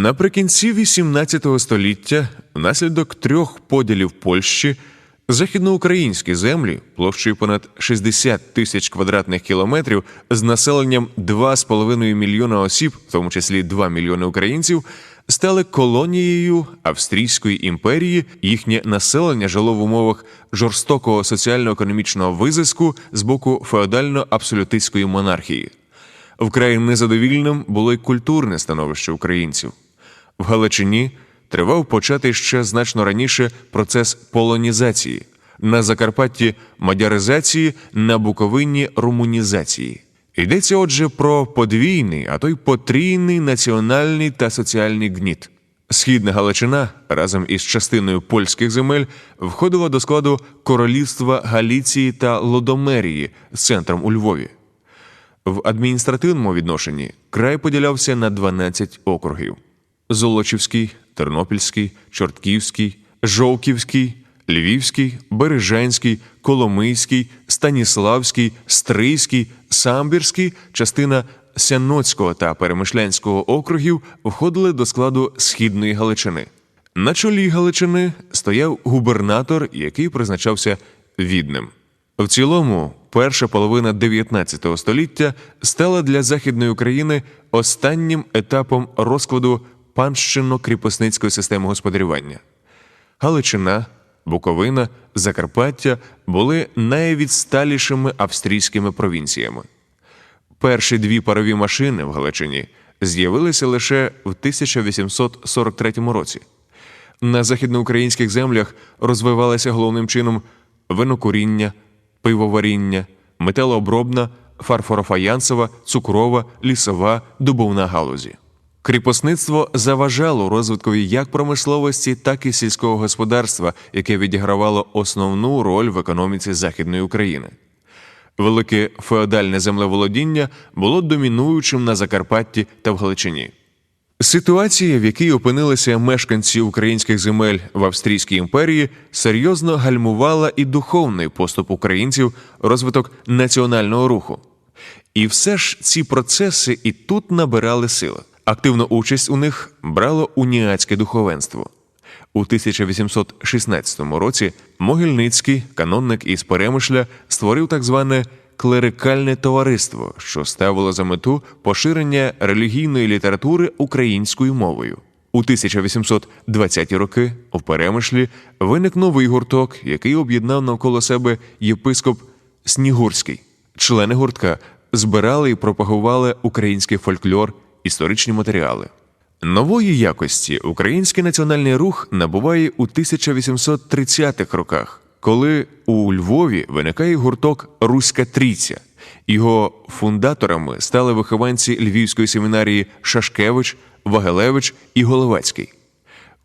Наприкінці XVIII століття, внаслідок трьох поділів Польщі, західноукраїнські землі площею понад 60 тисяч квадратних кілометрів з населенням 2,5 мільйона осіб, в тому числі 2 мільйони українців, стали колонією Австрійської імперії. Їхнє населення жило в умовах жорстокого соціально-економічного визиску з боку феодально-абсолютистської монархії. Вкрай незадовільним було й культурне становище українців. В Галичині тривав початий ще значно раніше процес полонізації, на Закарпатті мадяризації, на Буковині румунізації. Йдеться отже про подвійний, а то й потрійний національний та соціальний гніт. Східна Галичина разом із частиною польських земель входила до складу королівства Галіції та Лодомерії з центром у Львові. В адміністративному відношенні край поділявся на 12 округів: Золочівський, Тернопільський, Чортківський, Жовківський, Львівський, Бережанський, Коломийський, Станіславський, Стрийський, Самбірський, частина Сяноцького та Перемишлянського округів входили до складу Східної Галичини. На чолі Галичини стояв губернатор, який призначався відним. В цілому, перша половина 19 століття стала для Західної України останнім етапом розкладу панщинно-кріпосницької системи господарювання. Галичина, Буковина, Закарпаття були найвідсталішими австрійськими провінціями. Перші дві парові машини в Галичині з'явилися лише в 1843 році. На західноукраїнських землях розвивалися головним чином винокуріння, пивоваріння, металообробна, фарфорофаянсова, цукрова, лісова, дубовна галузі. Кріпосництво заважало розвиткові як промисловості, так і сільського господарства, яке відігравало основну роль в економіці Західної України. Велике феодальне землеволодіння було домінуючим на Закарпатті та в Галичині. Ситуація, в якій опинилися мешканці українських земель в Австрійській імперії, серйозно гальмувала і духовний поступ українців, розвиток національного руху. І все ж ці процеси і тут набирали сили. Активну участь у них брало уніатське духовенство. У 1816 році Могильницький, канонник із Перемишля, створив так зване клерикальне товариство, що ставило за мету поширення релігійної літератури українською мовою. У 1820-ті роки у Перемишлі виник новий гурток, який об'єднав навколо себе єпископ Снігурський. Члени гуртка збирали і пропагували український фольклор, історичні матеріали. Нової якості український національний рух набуває у 1830-х роках, коли у Львові виникає гурток Руська Трійця. Його фундаторами стали вихованці Львівської семінарії Шашкевич, Вагелевич і Головацький.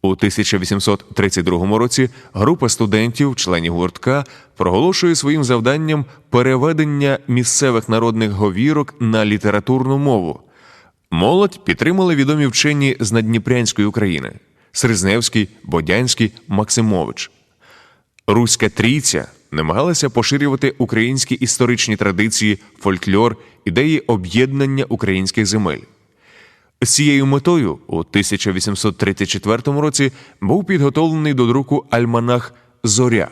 У 1832 році група студентів, членів гуртка, проголошує своїм завданням переведення місцевих народних говірок на літературну мову. Молодь підтримали відомі вчені з Надніпрянської України Сризневський, Бодянський, Максимович. Руська трійця намагалася поширювати українські історичні традиції, фольклор, ідеї об'єднання українських земель. З цією метою у 1834 році був підготовлений до друку альманах Зоря.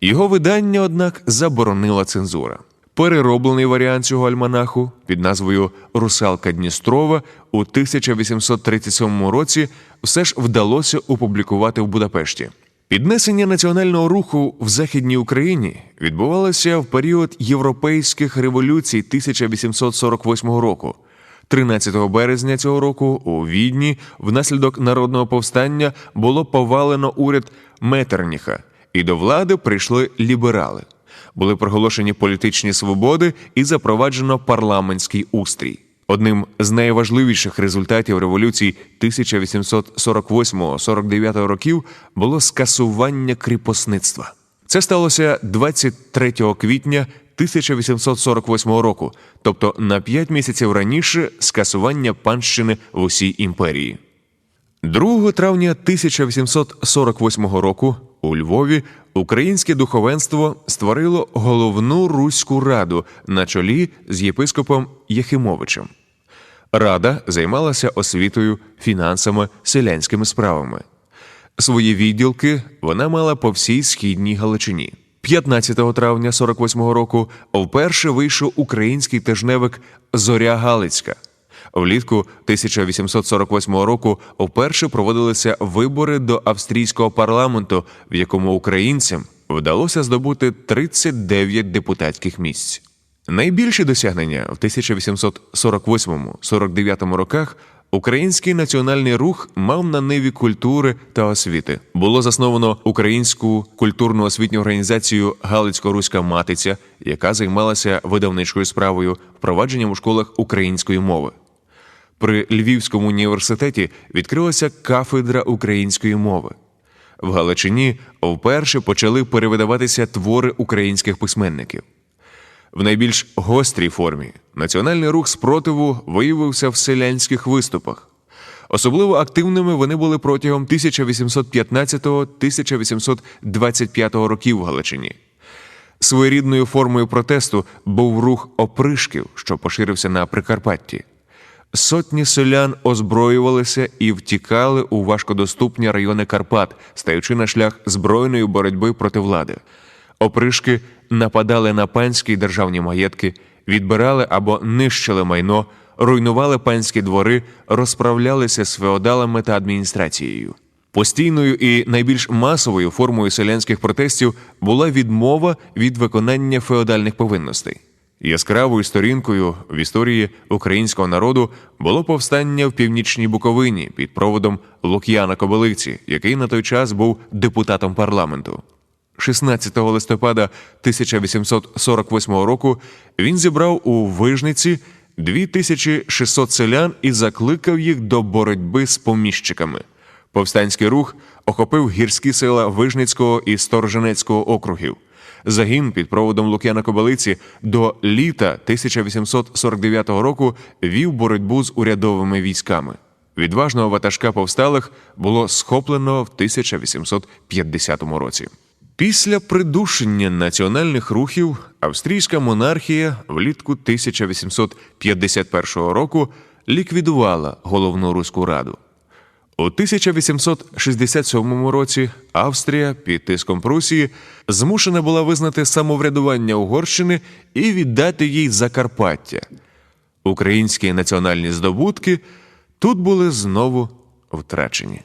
Його видання, однак, заборонила цензура. Перероблений варіант цього альманаху під назвою Русалка Дністрова у 1837 році все ж вдалося опублікувати в Будапешті. Піднесення національного руху в Західній Україні відбувалося в період європейських революцій 1848 року. 13 березня цього року у Відні внаслідок народного повстання було повалено уряд Метерніха, і до влади прийшли ліберали. Були проголошені політичні свободи і запроваджено парламентський устрій. Одним з найважливіших результатів революцій 1848-49 років було скасування кріпосництва. Це сталося 23 квітня 1848 року, тобто на 5 місяців раніше скасування панщини в усій імперії. 2 травня 1848 року у Львові українське духовенство створило головну руську раду на чолі з єпископом Єхимовичем. Рада займалася освітою, фінансами, селянськими справами. Свої відділки вона мала по всій східній Галичині. 15 травня 48-го року вперше вийшов український тижневик Зоря Галицька. Влітку 1848 року вперше проводилися вибори до австрійського парламенту, в якому українцям вдалося здобути 39 депутатських місць. Найбільші досягнення в 1848-49 роках український національний рух мав на ниві культури та освіти. Було засновано українську культурну освітню організацію Галицько-Руська Матиця, яка займалася видавничою справою впровадженням у школах української мови. При Львівському університеті відкрилася кафедра української мови. В Галичині вперше почали перевидаватися твори українських письменників. В найбільш гострій формі національний рух спротиву виявився в селянських виступах. Особливо активними вони були протягом 1815-1825 років в Галичині. Своєрідною формою протесту був рух опришків, що поширився на Прикарпатті. Сотні селян озброювалися і втікали у важкодоступні райони Карпат, стаючи на шлях збройної боротьби проти влади. Опришки нападали на панські державні маєтки, відбирали або нищили майно, руйнували панські двори, розправлялися з феодалами та адміністрацією. Постійною і найбільш масовою формою селянських протестів була відмова від виконання феодальних повинностей. Яскравою сторінкою в історії українського народу було повстання в північній Буковині під проводом Лук'яна Кобилиці, який на той час був депутатом парламенту. 16 листопада 1848 року він зібрав у Вижниці 2600 селян і закликав їх до боротьби з поміщиками. Повстанський рух охопив гірські села Вижницького і Стороженецького округів. Загін під проводом Лук'яна Кобилиці до літа 1849 року вів боротьбу з урядовими військами. Відважного ватажка повсталих було схоплено в 1850 році. Після придушення національних рухів австрійська монархія влітку 1851 року ліквідувала головну руську раду. У 1867 році Австрія під тиском Прусії змушена була визнати самоврядування Угорщини і віддати їй Закарпаття. Українські національні здобутки тут були знову втрачені.